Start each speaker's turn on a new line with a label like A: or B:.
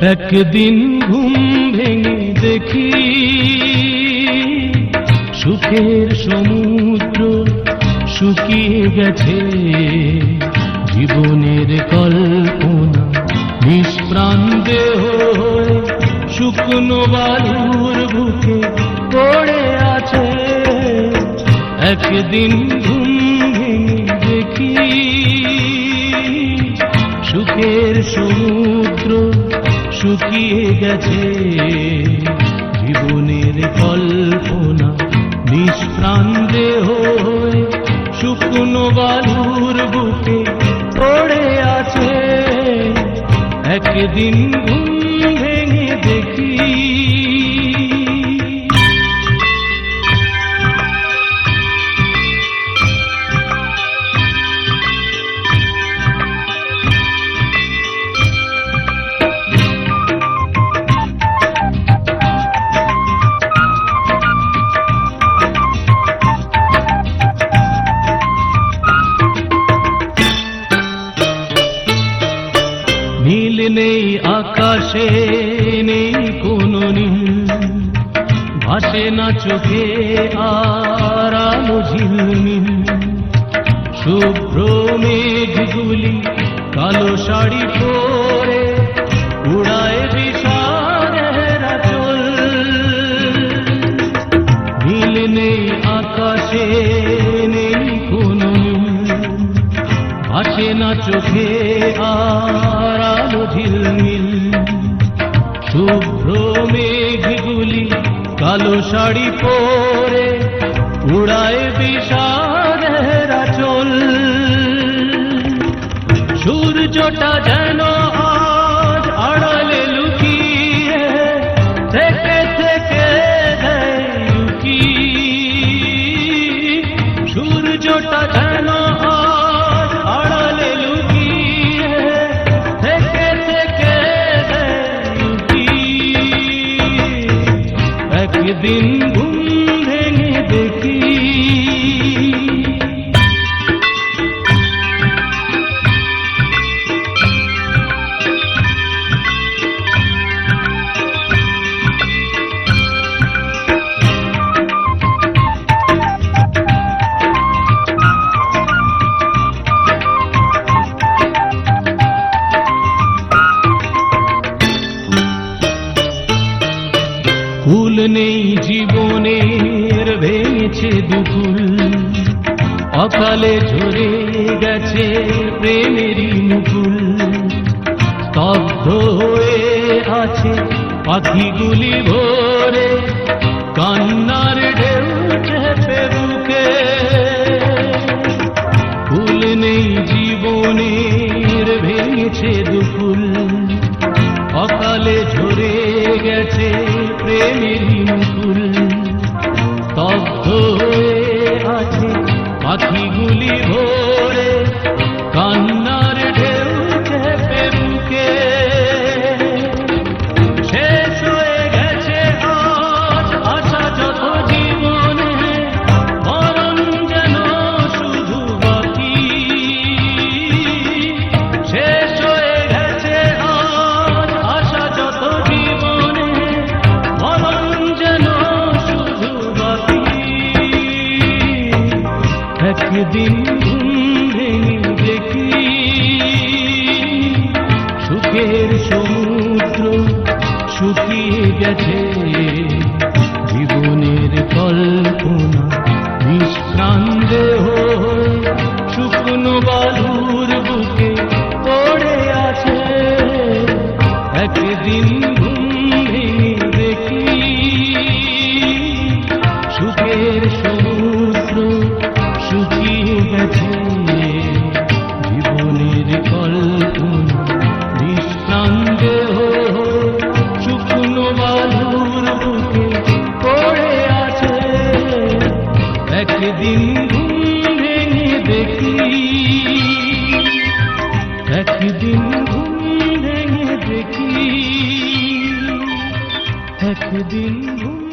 A: একদিন ঘুম ভেঙে দেখি সুখের সমুদ্র শুকিয়ে গেছে। জীবনের কল্পনা নিষ্প্রাণ দেহ শুকনো বালুর বুকে পড়ে আছে। একদিন ঘুম ভেঙে দেখি সুখের সমুদ্র শুকিয়ে গেছে। জীবনের কল্পনা নিষ্প্রাণ দেহ শুকনো বালুর বুকে পড়ে আছে। একদিন আকাশে নেই কোনো ভাসে না চোখে আর আলো ঝিলমিল। শুভ্র মেঘগুলি কালো শাড়ি পরে উড়ায় বিষাদের চল। নীল নেই আকাশে, নেই কোনো আসে না চোখে আর ঝিলমিল। শুভ্র মেঘগুলি কালো শাড়ি পরে উড়ায় বিষাদের চল সূর্যটা ফুল নেই জীবনের ভেঙেছে দুপুল অকালে ঝরে গেছে প্রেমেরই মুকুল। স্তব্ধ হয়ে আছে পাখিগুলি ভোরে, কান্নার ঢেউ চেপে বুকে। ফুল নেই জীবনের ভেঙেছে দুপুল অকালে ঝরে গেছে প্রেমেরই মুকুল স্তব্ধ হয়ে আছে পাখিগুলি ভোরে। একদিন দেখি সুখের সমুদ্র শুকিয়ে গেছে। গেছে। জীবনের কল্পনা নিষ্প্রাণ দেহ শুকনো বালুর বুকে পড়ে আছে একদিন দেখি একদিন দেখি, একদিন ঘুম